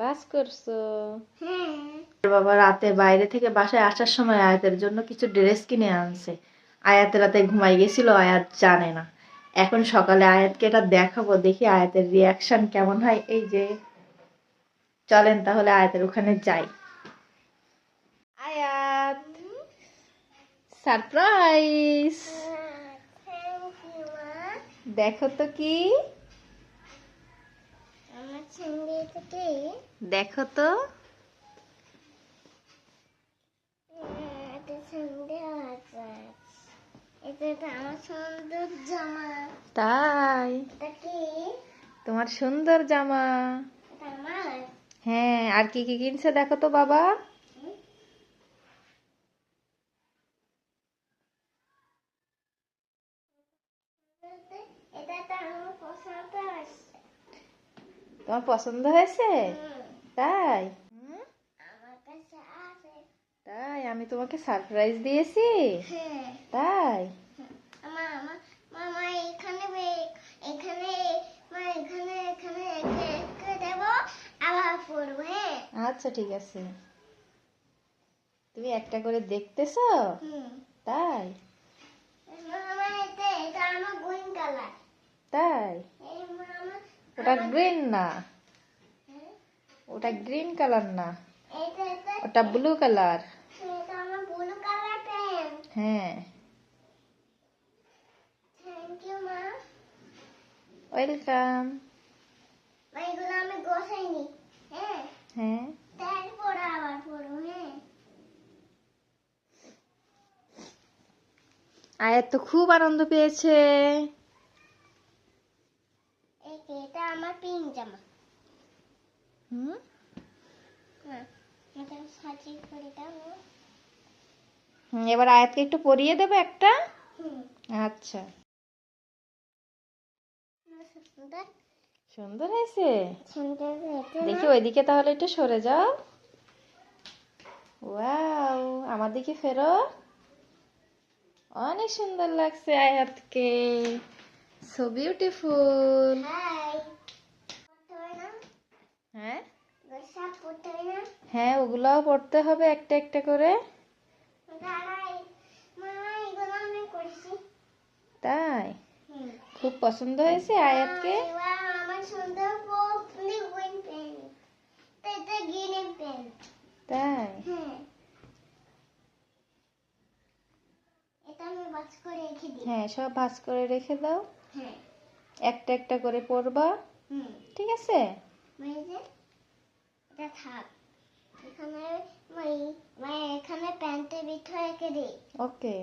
বাস করছ হ্যাঁ বাবা রাতে বাইরে থেকে বাসায় আসার সময় আয়াতের জন্য কিছু ড্রেস কিনে আনছে। আয়াত রাতে ঘুমাই গেছিল আয়াত জানে না। এখন সকালে আয়াতকে এটা দেখাবো দেখি আয়াতের রিয়াকশন কেমন হয়। এই যে চলেন তাহলে আয়াতের ওখানে যাই। আয়াত সারপ্রাইজ মা। দেখো তো কি দেখো তো। তাই। তোমার সুন্দর জামা। হ্যাঁ আর কি কি কিনছে দেখো তো বাবা এটা তো আমার পছন্দ আছে তোমার পছন্দ হয়েছে? তাই? তাই আমি তোমাকে সারপ্রাইজ দিয়েছি। তাই? হ্যাঁ। আচ্ছা ঠিক আছে। তুমি একটা করে দেখতেছো? তাই? তাই? ওটা গ্রিন না। ওটা গ্রিন কালার না। ওটা ব্লু কালার হ্যাঁ। ওয়েলকাম আমি হ্যাঁ। হ্যাঁ তারপর আবার পড়ব হ্যাঁ তো খুব আনন্দ পেয়েছে। এটা আমার পিঙ্ক জামা। হুম? হ্যাঁ এটা সাজিয়ে করে দাও। হুম, এবার আয়াতকে একটু পরিয়ে দেবে একটা? হুম। আচ্ছা। সুন্দর। সুন্দর হয়েছে? সুন্দর হয়েছে দেখি ওইদিকে তাহলে একটু সরে যাও। ওয়াও আমার দিকে ফেরো। অনেক সুন্দর লাগছে আয়াতকে। বিউটিফুল হাই পড়তে হয়? হ্যাঁ ওগুলাও পড়তে হবে একটা একটা করে। তাই? খুব পছন্দ হয়েছে আয়াতকে? তাই? হ্যাঁ সব ভাজ করে রেখে দাও। একটা একটা করে পড়বা। হুম। ঠিক আছে? মানে এখানে মানে মানে এখানে প্যান্টের ভিতরে রেখে দিই। ওকে।